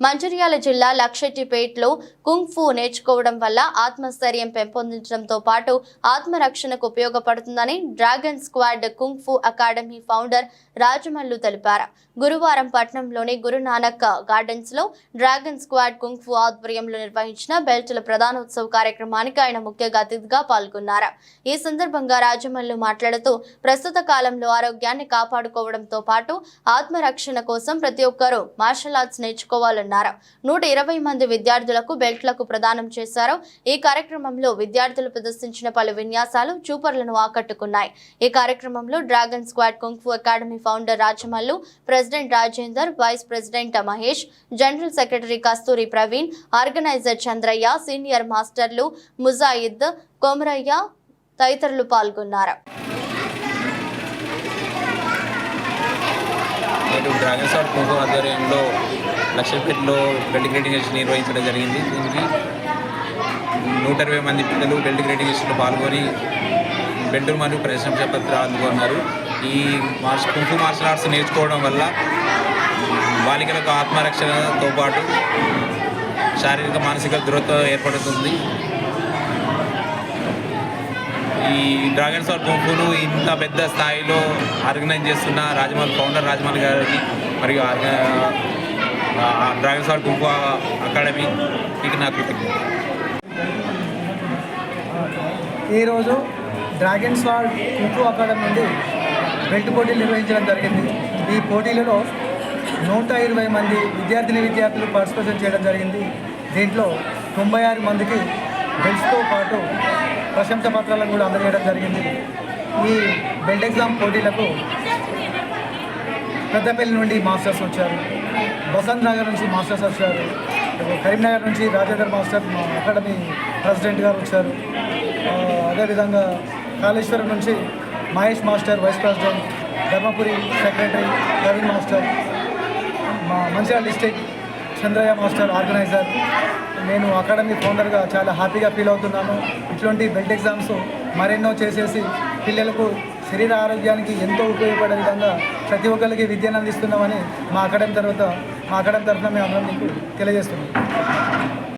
మంచిర్యాల జిల్లా లక్షెట్టిపేటలో కుంగ్ ఫూ నేర్చుకోవడం వల్ల ఆత్మస్థైర్యం పెంపొందించడంతో పాటు ఆత్మరక్షణకు ఉపయోగపడుతుందని dragon squad kung fu academy founder Rajamallu తెలిపారు. గురువారం పట్నంలోని గురునానక్ గార్డెన్స్లో డ్రాగన్ స్క్వాడ్ కుంగ్ ఫూ ఆధ్వర్యంలో నిర్వహించిన బెల్టుల ప్రధానోత్సవ కార్యక్రమానికి ఆయన ముఖ్య అతిథిగా పాల్గొన్నారు. ఈ సందర్భంగా రాజమల్లు మాట్లాడుతూ ప్రస్తుత కాలంలో ఆరోగ్యాన్ని కాపాడుకోవడంతో పాటు ఆత్మరక్షణ కోసం ప్రతి ఒక్కరూ మార్షల్ ఆర్ట్స్ నేర్చుకోవాలని నేర్చుకోవాలన్నారు నూట ఇరవై మంది విద్యార్థులకు బెల్ట్లకు ప్రదానం చేశారు. ఈ కార్యక్రమంలో విద్యార్థులు ప్రదర్శించిన పలు విన్యాసాలు చూపర్లను ఆకట్టుకున్నాయి. ఈ కార్యక్రమంలో dragon squad kung fu academy founder Rajamallu president Rajender vice president Mahesh general secretary Kasturi Praveen organiser Chandraiah senior మాస్టర్లు ముజాయిద్ కొమరయ్య తదితరులు పాల్గొన్నారు. నేడు డ్రాగన్ షాట్ కుంకు ఆధ్వర్యంలో లక్షపేటలో బెల్ట్ గ్రేడింగ్ నిర్వహించడం జరిగింది. దీనికి నూట ఇరవై మంది పిల్లలు బెల్ట్ గ్రేడింగ్ టెస్ట్లో పాల్గొని బెల్ట్ మరియు ప్రశంస పత్రాలు అందుకున్నారు ఈ మార్షల్ కుంకు మార్షల్ ఆర్ట్స్ నేర్చుకోవడం వల్ల బాలికలకు ఆత్మరక్షణతో పాటు శారీరక మానసిక దృఢత్వం ఏర్పడుతుంది. ఈ డ్రాగన్ ఆఫ్ గుంపును ఇంత పెద్ద స్థాయిలో ఆర్గనైజ్ చేస్తున్న రాజమౌళి ఫౌండర్ రాజమౌళి గారికి మరియు డ్రాగన్స్ ఆఫ్ డ్రాగన్ గుంపు అకాడమీ మీకు నా కృతజ్ఞత ఈరోజు డ్రాగన్ స్వాడ్ కుక్కు అకాడమీ నుండి బెల్ట్ పోటీలు నిర్వహించడం జరిగింది. ఈ పోటీలలో నూట ఇరవై మంది విద్యార్థిని విద్యార్థులు పార్టిసిపేషన్ చేయడం జరిగింది. దీంట్లో తొంభై ఆరు మందికి బెల్ట్స్తో పాటు ప్రశంస పత్రాలను కూడా అందజేయడం జరిగింది. ఈ బెల్ట్ ఎగ్జామ్ పోటీలకు పెద్దపల్లి నుండి మాస్టర్స్ వచ్చారు. బసంత్ నగర్ నుంచి మాస్టర్స్ వచ్చారు. కరీంనగర్ నుంచి రాజేందర్ మాస్టర్ మా అకాడమీ ప్రెసిడెంట్ గారు వచ్చారు. అదేవిధంగా కాళేశ్వరం నుంచి Mahesh master vice president Dharmapuri secretary Praveen master మా Mancherial district Chandraiah master organiser నేను అకాడమీ ఫౌండర్గా చాలా హ్యాపీగా ఫీల్ అవుతున్నాను. ఇటువంటి బెల్ట్ ఎగ్జామ్స్ మరెన్నో చేసేసి పిల్లలకు శరీర ఆరోగ్యానికి ఎంతో ఉపయోగపడే విధంగా ప్రతి ఒక్కరికి విద్యను అందిస్తున్నామని మా అకాడమీ తర్వాత మా అకాడమీ తరఫున మేము అందరం మీకు తెలియజేస్తున్నాం